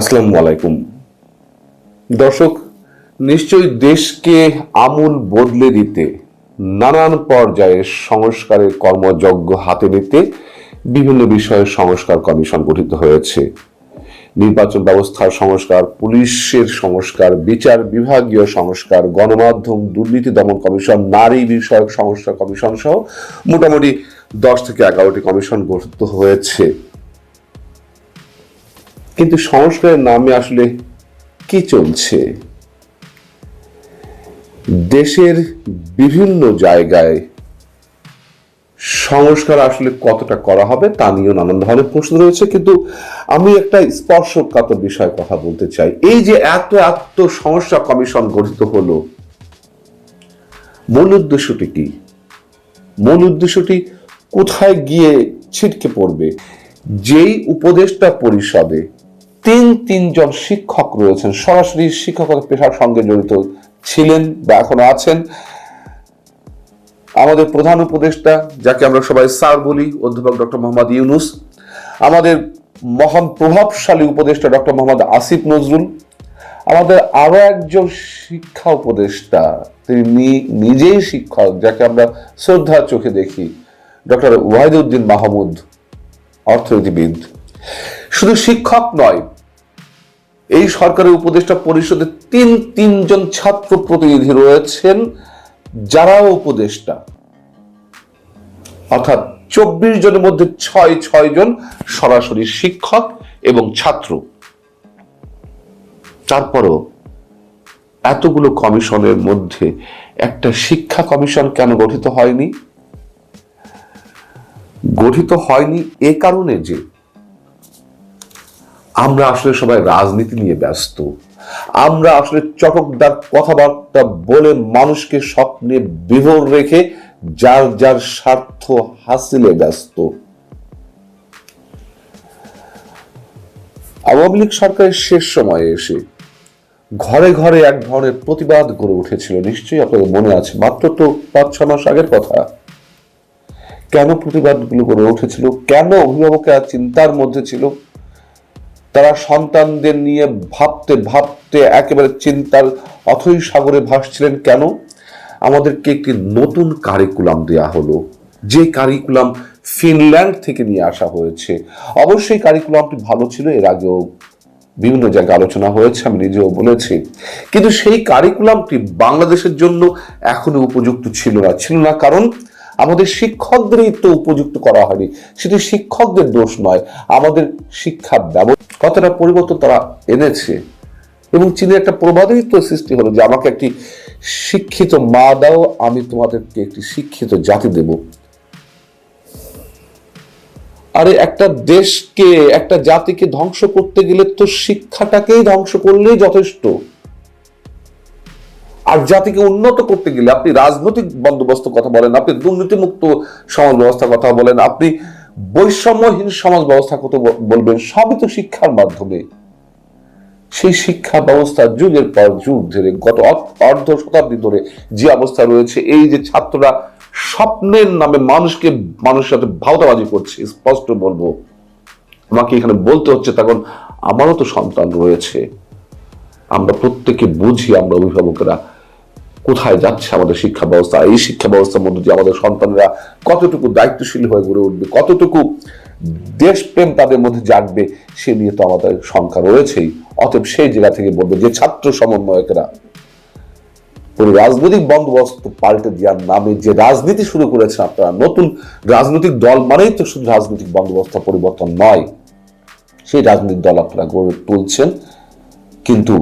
আসসালামু আলাইকুম। দর্শক, নিশ্চয়ই দেশকে আমূল বদলে দিতে, নানান পর্যায়ে সংস্কারের কর্মযজ্ঞ হাতে নিতে বিভিন্ন বিষয়ে সংস্কার কমিশন গঠিত হয়েছে। নির্বাচন ব্যবস্থার সংস্কার, পুলিশের সংস্কার, বিচার বিভাগীয় সংস্কার, গণমাধ্যম, দুর্নীতি দমন কমিশন, নারী বিষয়ক সংস্কার কমিশন সহ মোটামুটি দশ থেকে এগারোটি কমিশন গঠিত হয়েছে। কিন্তু সংস্কারের নামে আসলে কি চলছে? দেশের বিভিন্ন জায়গায় সংস্কার আসলে কতটা করা হবে তা নিয়েও নানান ধরনের প্রশ্ন রয়েছে। কিন্তু আমি একটা স্পর্শকাতর বিষয়ে কথা বলতে চাই। এই যে এত এত সংস্কার কমিশন গঠিত হলো, মূল উদ্দেশ্যটি কি? মূল উদ্দেশ্যটি কোথায় গিয়ে ছিটকে পড়বে? যেই উপদেষ্টা পরিষদে তিন, তিনজন শিক্ষক রয়েছেন। সরাসরি শিক্ষকতা পেশার সঙ্গে জড়িত ছিলেন বা এখনও আছেন আমাদের প্রধান উপদেষ্টা, যাকে আমরা সবাই স্যার বলি, অধ্যাপক ডক্টর মোহাম্মদ ইউনুস, আমাদের মহান প্রভাবশালী উপদেষ্টা ডক্টর মোহাম্মদ আসিফ নজরুল, আমাদের আরও একজন শিক্ষা উপদেষ্টা, তিনি নিজেই শিক্ষক, যাকে আমরা শ্রদ্ধার চোখে দেখি, ডক্টর ওয়াহিদুদ্দিন মাহমুদ, অর্থনীতিবিদ। শুধু শিক্ষক নয় এই সরকারের উপদেষ্টা পরিষদে তিন তিনজন ছাত্র প্রতিনিধি রয়েছেন, যারাও উপদেষ্টা। অর্থাৎ চব্বিশ জনের মধ্যে ছয় ছয় জন সরাসরি শিক্ষক এবং ছাত্র। তারপরও এতগুলো কমিশনের মধ্যে একটা শিক্ষা কমিশন কেন গঠিত হয়নি? গঠিত হয়নি এ কারণে যে আমরা আসলে সবাই রাজনীতি নিয়ে ব্যস্ত। আমরা আসলে চটকদার কথাবার্তা বলে মানুষকে স্বপ্নে বিভোর রেখে যার যার স্বার্থ হাসিলে ব্যস্ত। আওয়ামী লীগ সরকারের শেষ সময়ে এসে ঘরে ঘরে এক ধরনের প্রতিবাদ গড়ে উঠেছিল। নিশ্চয়ই আপনাদের মনে আছে, মাত্র তো পাঁচ ছ মাস আগের কথা। কেন প্রতিবাদগুলো গড়ে উঠেছিল? কেন অভিভাবকেরা চিন্তার মধ্যে ছিল? তারা সন্তানদের নিয়ে ভাবতে ভাবতে একেবারে চিন্তার অথই সাগরে ভাসছিলেন কেন? আমাদেরকে একটি নতুন কারিকুলাম দেয়া হলো। যে কারিকুলাম ফিনল্যান্ড থেকে নিয়ে আসা হয়েছে। অবশ্যই কারিকুলামটি ভালো ছিল, এর আগেও বিভিন্ন জায়গায় আলোচনা হয়েছে, আমি নিজেও বলেছি। কিন্তু সেই কারিকুলামটি বাংলাদেশের জন্য এখনও উপযুক্ত ছিল না। ছিল না কারণ আমাদের শিক্ষকদেরই তো উপযুক্ত করা হয়নি। সেটি শিক্ষকদের দোষ নয়, আমাদের শিক্ষা ব্যবস্থা কতটা পরিবর্তন তারা এনেছে। এবং চীনের একটা প্রবাদই তো সৃষ্টি হলো যে, আমাকে একটি শিক্ষিত মা দাও, আমি তোমাদেরকে একটি শিক্ষিত জাতি দেব। আরে, একটা দেশকে, একটা জাতিকে ধ্বংস করতে গেলে তো শিক্ষাটাকেই ধ্বংস করলেই যথেষ্ট। আর জাতিকে উন্নত করতে গেলে আপনি রাজনৈতিক বন্দোবস্ত কথা বলেন, আপনি দুর্নীতিমুক্ত সমাজ ব্যবস্থার কথা বলেন, আপনি বৈষম্যহীন সমাজ ব্যবস্থা কথা বলবেন, সবই তো শিক্ষার মাধ্যমে। সেই শিক্ষা ব্যবস্থা যুগের পর যুগ ধরে, গত অর্ধ শতাব্দী ধরে যে অবস্থা রয়েছে, এই যে ছাত্ররা স্বপ্নের নামে মানুষকে, মানুষের সাথে ভাওতাবাজি করছে, স্পষ্ট বলব। আমাকে এখানে বলতে হচ্ছে, তখন আমারও তো সন্তান রয়েছে। আমরা প্রত্যেকে বুঝি, আমরা অভিভাবকেরা। কোথায় যাচ্ছে আমাদের শিক্ষা ব্যবস্থা এই শিক্ষা ব্যবস্থার মধ্যে দিয়ে আমাদের সন্তানরা কতটুকু দায়িত্বশীল হয়ে গড়ে উঠবে? কতটুকু দেশপ্রেম তাদের মধ্যে জাগবে? সে নিয়ে তো আমাদের শঙ্কা রয়েছেই। অতএব সেই জায়গা থেকে বলবে যে ছাত্র সমন্বয়করা পুরো রাজনৈতিক বন্দোবস্ত পাল্টে দেওয়ার নামে যে রাজনীতি শুরু করেছেন আপনারা, নতুন রাজনৈতিক দল মানেই তো শুধু রাজনৈতিক বন্দোবস্ত পরিবর্তন নয়। সেই রাজনৈতিক দল আপনারা গড়ে তুলছেন, কিন্তু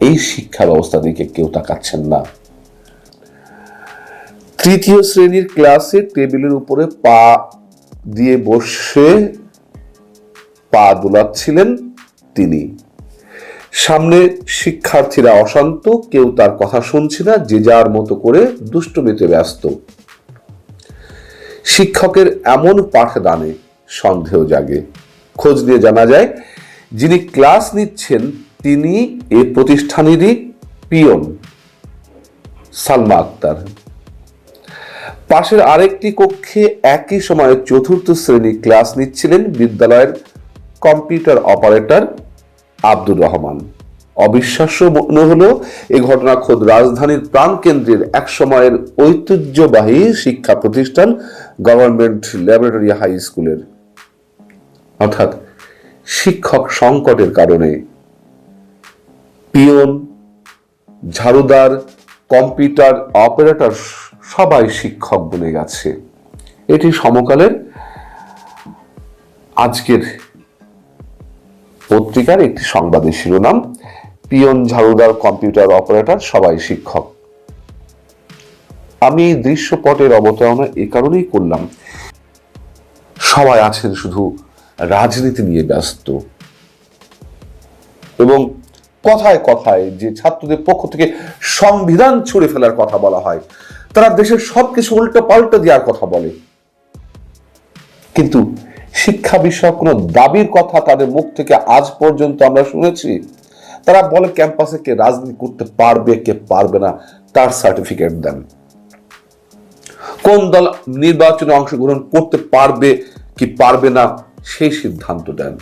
এই শিক্ষা ব্যবস্থা দিকে কেউ তাকাচ্ছেন না। তৃতীয় শ্রেণির ক্লাসে টেবিলের উপরে পা দিয়ে বসে পা দোলাচ্ছিলেন তিনি। সামনে শিক্ষার্থীরা অশান্ত, কেউ তার কথা শুনছে না, যে যার মতো করে দুষ্টমিতে ব্যস্ত। শিক্ষকের এমন পাঠদানে সন্দেহ জাগে। খোঁজ নিয়ে জানা যায়, যিনি ক্লাস নিচ্ছেন তিনি এ প্রতিষ্ঠানেরই পিয়ন, সালমা আক্তার। পাশের আরেকটি কক্ষে একই সময়ে চতুর্থ শ্রেণি ক্লাস নিচ্ছিলেন বিদ্যালয়ের কম্পিউটার অপারেটর আব্দুর রহমান। অবিশ্বাস্য মনে হলো এ ঘটনা খোদ রাজধানীর প্রাণকেন্দ্রের এক সময়ের ঐতিহ্যবাহী শিক্ষা প্রতিষ্ঠান গভর্নমেন্ট ল্যাবরেটরি হাই স্কুলের। অর্থাৎ শিক্ষক সংকটের কারণে পিয়ন ঝাড়ুদার, কম্পিউটার অপারেটর সবাই শিক্ষক বলে গেছে। এটি সমকালের আজকের পত্রিকার একটি সংবাদের শিরোনাম। পিয়ন ঝাড়ুদার কম্পিউটার অপারেটর, সবাই শিক্ষক। আমি এই দৃশ্যপটের অবতারণা এ কারণেই করলাম। সবাই আছেন শুধু রাজনীতি নিয়ে ব্যস্ত। এবং কথায় কথায় যে ছাত্রদের পক্ষ থেকে সংবিধান ছুড়ে ফেলার কথা বলা হয় তারা দেশের সবকিছু উল্টো পাল্টে দেওয়ার কথা বলে। কিন্তু শিক্ষা বিষয়ক কোনো দাবির কথা তাদের মুখ থেকে আজ পর্যন্ত আমরা শুনেছি। তারা বলে ক্যাম্পাসে কে রাজনীতি করতে পারবে, কে পারবে না, তার সার্টিফিকেট দেন। কোন দল নির্বাচনে অংশগ্রহণ করতে পারবে, কি পারবে না, সেই সিদ্ধান্ত দেন।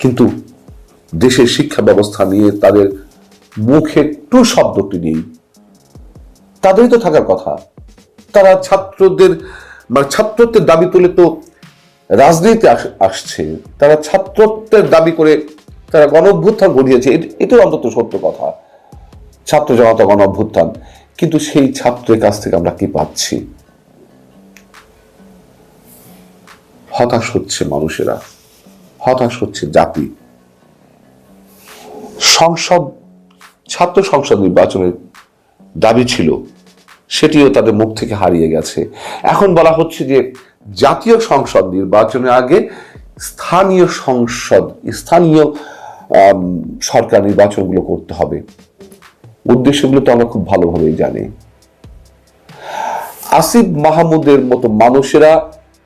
কিন্তু দেশের শিক্ষা ব্যবস্থা নিয়ে তাদের মুখে একটু শব্দটি নেই। তাদেরই তো থাকার কথা। তারা ছাত্রদের মানে ছাত্রত্বের দাবি তুলে তো রাজনীতিতে আস- আসছে। তারা ছাত্রত্বের দাবি করে তারা গণ অভ্যুত্থান ঘটিয়েছে এট- এটাও অন্তত সত্য কথা। ছাত্র জনতা গণ অভ্যুত্থান কিন্তু সেই ছাত্রের কাছ থেকে আমরা কি পাচ্ছি? হতাশ হচ্ছে মানুষেরা। হতাশ হচ্ছে জাতি। সংসদ, ছাত্র সংসদ নির্বাচনের দাবি ছিল, সেটিও তাদের মুখ থেকে হারিয়ে গেছে। এখন বলা হচ্ছে যে, জাতীয় সংসদ নির্বাচনের আগে স্থানীয় সংসদ, স্থানীয় সরকার নির্বাচনগুলো করতে হবে। উদ্দেশ্যগুলো তো আমরা খুব ভালোভাবেই জানি। আসিফ মাহমুদের মতো মানুষেরা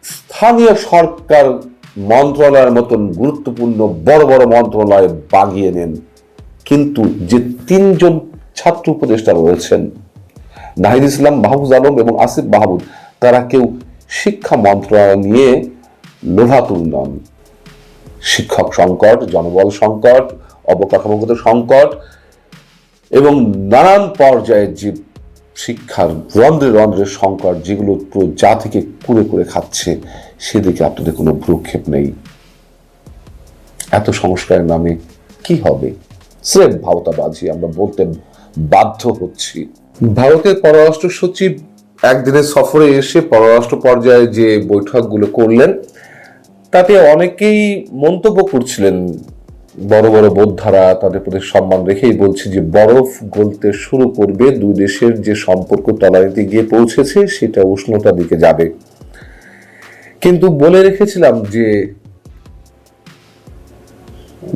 স্থানীয় সরকার মন্ত্রণালয়ের মতন গুরুত্বপূর্ণ বড় বড় মন্ত্রণালয়ে বাগিয়ে নেন। কিন্তু যে তিনজন ছাত্র উপদেষ্টা রয়েছেন। নাহিদ ইসলাম, মাহফুজ আলম এবং আসিফ মাহমুদ, তারা কেউ শিক্ষা মন্ত্রণালয় নিয়ে লোভাতুল নন। শিক্ষক সংকট, জনবল সংকট, অবকাঠামোগত সংকট এবং নানান পর্যায়ের যে শিক্ষার রন্ধ্রে রন্ধ্রের সংকট যেগুলো পুরো জাতিকে কুড়ে করে খাচ্ছে, সেদিকে আপনাদের কোনো ভ্রুক্ষেপ নেই। এত সংস্কারের নামে কি হবে? স্রেফ ভাওতাবাজি, আমরা বলতে বাধ্য হচ্ছি। ভারতের পররাষ্ট্র সচিব একদিনের সফরে এসে পররাষ্ট্র পর্যায়ে যে বৈঠকগুলো করলেন, তাতে অনেকেই মন্তব্য করছিলেন, বড় বড় বোদ্ধারা তাদের প্রতি সম্মান রেখেই বলছে যে বরফ গলতে শুরু করবে, দুই দেশের যে সম্পর্ক তলানিতে গিয়ে পৌঁছেছে সেটা উষ্ণতার দিকে যাবে। কিন্তু বলে রেখেছিলাম যে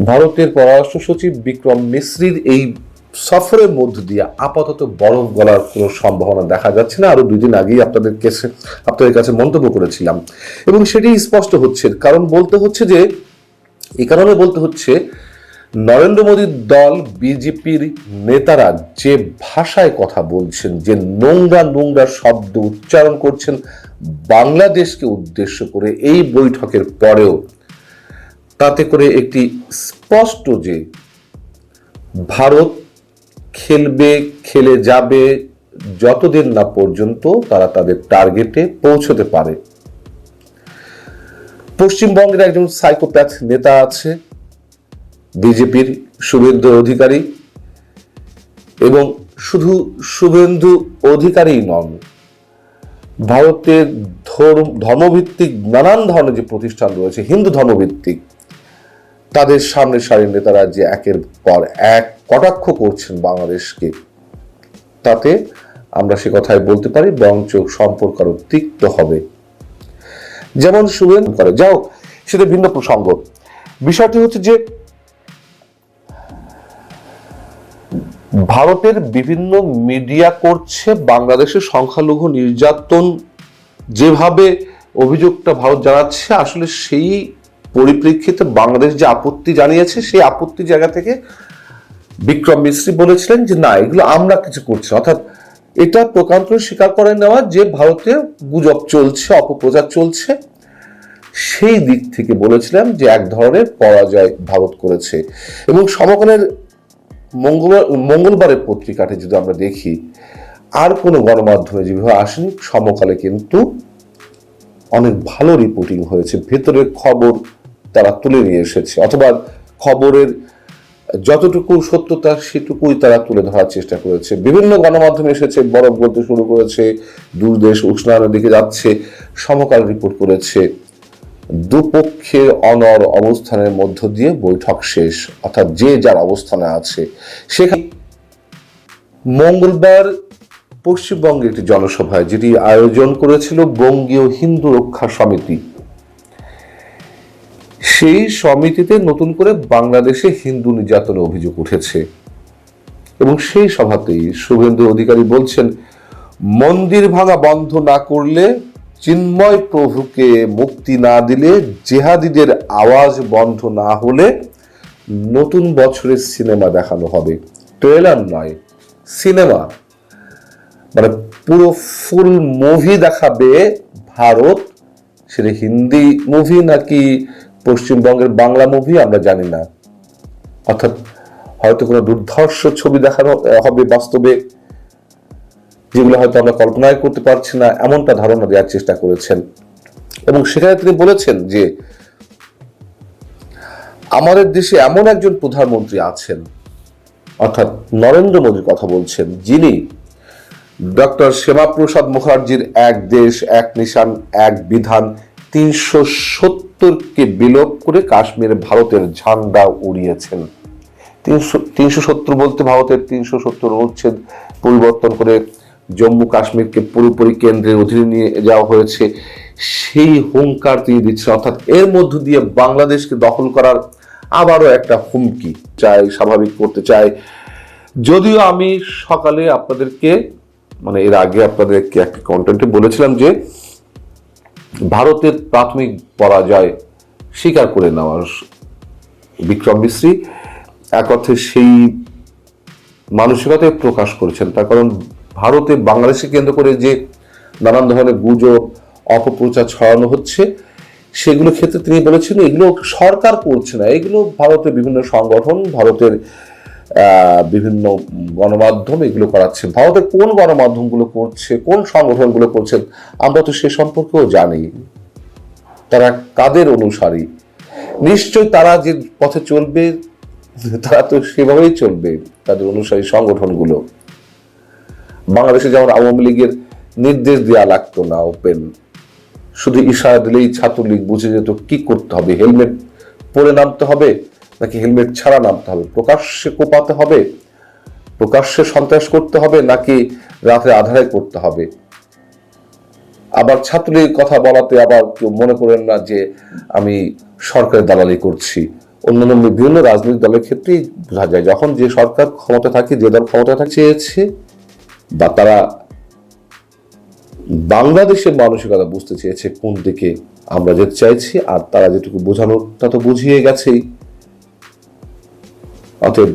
ভারতের পররাষ্ট্র সচিব বিক্রম মিশ্রির এই সফরের মধ্য দিয়ে আপাতত বরফ গলার কোনো সম্ভাবনা দেখা যাচ্ছে না। আরও দুদিন আগেই আপনাদের কাছে আপনাদের কাছে মন্তব্য করেছিলাম। এবং সেটি স্পষ্ট হচ্ছে কারণ বলতে হচ্ছে যে এই কারণে বলতে হচ্ছে, নরেন্দ্র মোদীর দল, বিজেপির নেতারা যে ভাষায় কথা বলছেন, যে নোংরা নোংরা শব্দ উচ্চারণ করছেন, বাংলাদেশকে উদ্দেশ্য করে এই বৈঠকের পরেও তাতে করে একটি স্পষ্ট যে, ভারত খেলবে, খেলে যাবে যতদিন না পর্যন্ত তারা তাদের টার্গেটে পৌঁছতে পারে। পশ্চিমবঙ্গের একজন সাইকোপ্যাথ নেতা আছে, বিজেপির শুভেন্দু অধিকারী। এবং শুধু শুভেন্দু অধিকারী নন, ভারতের ধর্ম- ধর্মভিত্তিক নানান ধরনের যে প্রতিষ্ঠান রয়েছে, হিন্দু ধর্মভিত্তিক, তাদের সামনে সারির নেতারা যে একের পর এক কটাক্ষ করছেন বাংলাদেশকে, তাতে আমরা সে কথাই বলতে পারি, বরঞ্চ সম্পর্ক আরও তিক্ত হবে। যেমন শুভেন করে যাও সেটা ভিন্ন প্রসঙ্গ। বিষয়টি হচ্ছে যে, ভারতের বিভিন্ন মিডিয়া করছে বাংলাদেশের সংখ্যালঘু নির্যাতন। যেভাবে অভিযোগটা ভারত জানাচ্ছে, আসলে সেই পরিপ্রেক্ষিতে বাংলাদেশ যে আপত্তি জানিয়েছে, সেই আপত্তি জায়গা থেকে বিক্রম মিশ্রি বলেছিলেন যে, না, এগুলো আমরা কিছু করছি অর্থাৎ এটা প্রকান্ত স্বীকার করে নেওয়া যে, ভারতে গুজব চলছে, অপপ্রচার চলছে। সেই দিক থেকে বলেছিলাম যে, এক ধরনের পরাজয় ভারত করেছে। এবং সমকালের মঙ্গলবার, মঙ্গলবারের পত্রিকাটি যদি আমরা দেখি, আর কোনো গণমাধ্যমে যেভাবে আসেনি, সমকালে কিন্তু অনেক ভালো রিপোর্টিং হয়েছে। ভেতরের খবর তারা তুলে নিয়ে এসেছে। অথবা খবরের যতটুকু সত্যতা, সেটুকুই তারা তুলে ধরার চেষ্টা করেছে। বিভিন্ন গণমাধ্যমে এসেছে, বরফ বলতে শুরু করেছে দূর দেশ উষ্ণায়নের দিকে যাচ্ছে, সমকাল রিপোর্ট করেছে। দুপক্ষের অনর অবস্থানের মধ্য দিয়ে বৈঠক শেষ, অর্থাৎ যে যার অবস্থানে আছে। সেখানে মঙ্গলবার পশ্চিমবঙ্গে একটি জনসভায়, যেটি আয়োজন করেছিল বঙ্গীয় হিন্দু রক্ষা সমিতি। সেই সমিতিতে নতুন করে বাংলাদেশে হিন্দু নির্যাতনের অভিযোগ উঠেছে। এবং সেই সভাতেই শুভেন্দু অধিকারী বলছেন, মন্দির ভাঙা বন্ধ না করলে চিন্ময় প্রভুকে মুক্তি না দিলে জেহাদিদের আওয়াজ বন্ধ না হলে নতুন বছরের সিনেমা দেখানো হবে। ট্রেলার নয়, সিনেমা। মানে পুরো ফুল মুভি দেখাবে ভারত, সেটা হিন্দি মুভি নাকি পশ্চিমবঙ্গের বাংলা মুভি আমরা জানি না। অর্থাৎ হয়তো কোনো দুর্ধর্ষ ছবি দেখানো হবে বাস্তবে, যেগুলো হয়তো আমরা কল্পনায় করতে পারছি না, এমনটা ধারণা দেওয়ার চেষ্টা করেছেন। এবং সেখানে তিনি বলেছেন যে, আমাদের দেশে এমন একজন প্রধানমন্ত্রী আছেন, অর্থাৎ নরেন্দ্র মোদীর কথা বলছেন, যিনি ডক্টর শ্যামাপ্রসাদ মুখার্জির এক দেশ, এক নিশান, এক বিধান তিনশো সত্তর সত্তরকে বিলোপ করে কাশ্মীরে ভারতের ঝান্ডা উড়িয়েছেন। তিনশো তিনশো সত্তর বলতে ভারতের তিনশো সত্তর অনুচ্ছেদ পরিবর্তন করে জম্মু কাশ্মীরকে পুরোপুরি কেন্দ্রের অধীনে নিয়ে যাওয়া হয়েছে। সেই হুঙ্কার তিনি দিচ্ছেন। অর্থাৎ এর মধ্য দিয়ে বাংলাদেশকে দখল করার আবারও একটা হুমকি চাই, স্বাভাবিক করতে চাই। যদিও আমি সকালে আপনাদেরকে মানে এর আগে আপনাদেরকে একটা কন্টেন্টে বলেছিলাম যে, ভারতের প্রাথমিক পরাজয় স্বীকার করে নেওয়ার বিক্রম মিশ্রী এক অর্থে সেই মানসিকতায় প্রকাশ করেছেন। তার কারণ ভারতে বাংলাদেশে কেন্দ্র করে যে নানান ধরনের গুজব, অপপ্রচার ছড়ানো হচ্ছে সেগুলো ক্ষেত্রে তিনি বলেছেন, এগুলো সরকার করছে না। এগুলো ভারতের বিভিন্ন সংগঠন, ভারতের বিভিন্ন গণমাধ্যম এগুলো করাচ্ছে। ভারতের কোন গণমাধ্যমগুলো করছে, কোন সংগঠনগুলো করছেন আমরা তো সে সম্পর্কেও জানি। তারা কাদের অনুসারী? নিশ্চয় তারা যে পথে চলবে, তারা তো সেভাবেই চলবে তাদের অনুসারী সংগঠনগুলো। বাংলাদেশে যেমন আওয়ামী লীগের নির্দেশ দেওয়া লাগতো না ওপেন, শুধু ইশারা দিলেই ছাত্রলীগ বুঝে যেত কি করতে হবে, হেলমেট পরে নামতে হবে নাকি হেলমেট ছাড়া নামতে হবে, প্রকাশ্যে কোপাতে হবে, প্রকাশ্যে সন্ত্রাস করতে হবে নাকি রাতে আধারে করতে হবে। আবার ছাত্রলীগের কথা বলাতে আবার কেউ মনে করেন না যে আমি সরকারের দালালি করছি? অন্যান্য বিভিন্ন রাজনৈতিক দলের ক্ষেত্রেই বোঝা যায়, যখন যে সরকার ক্ষমতা থাকে, যে দল ক্ষমতা থাকে চেয়েছে বা তারা বাংলাদেশের মানসিকতা বুঝতে চেয়েছে কোন দিকে আমরা যেতে চাইছি, আর তারা যেটুকু বোঝানোর, তা তো বুঝিয়ে গেছেই। অতএব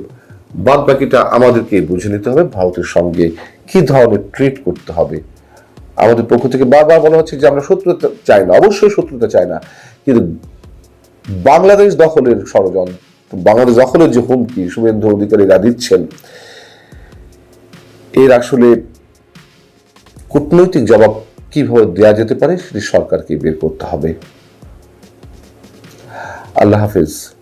বাদ বাকিটা আমাদেরকে বুঝে নিতে হবে, ভারতের সঙ্গে কি ধরনের ট্রিট করতে হবে। আমাদের পক্ষ থেকে বারবার বলা হচ্ছে যে আমরা শত্রুতা চাই না। অবশ্যই শত্রুতা চাই না। কিন্তু বাংলাদেশ দখলের ষড়যন্ত্র, বাংলাদেশ দখলের যে হুমকি শুভেন্দু অধিকারীরা দিচ্ছেন, এর আসলে কূটনৈতিক জবাব কীভাবে দেওয়া যেতে পারে সেটি সরকারকে বের করতে হবে। আল্লাহ হাফিজ।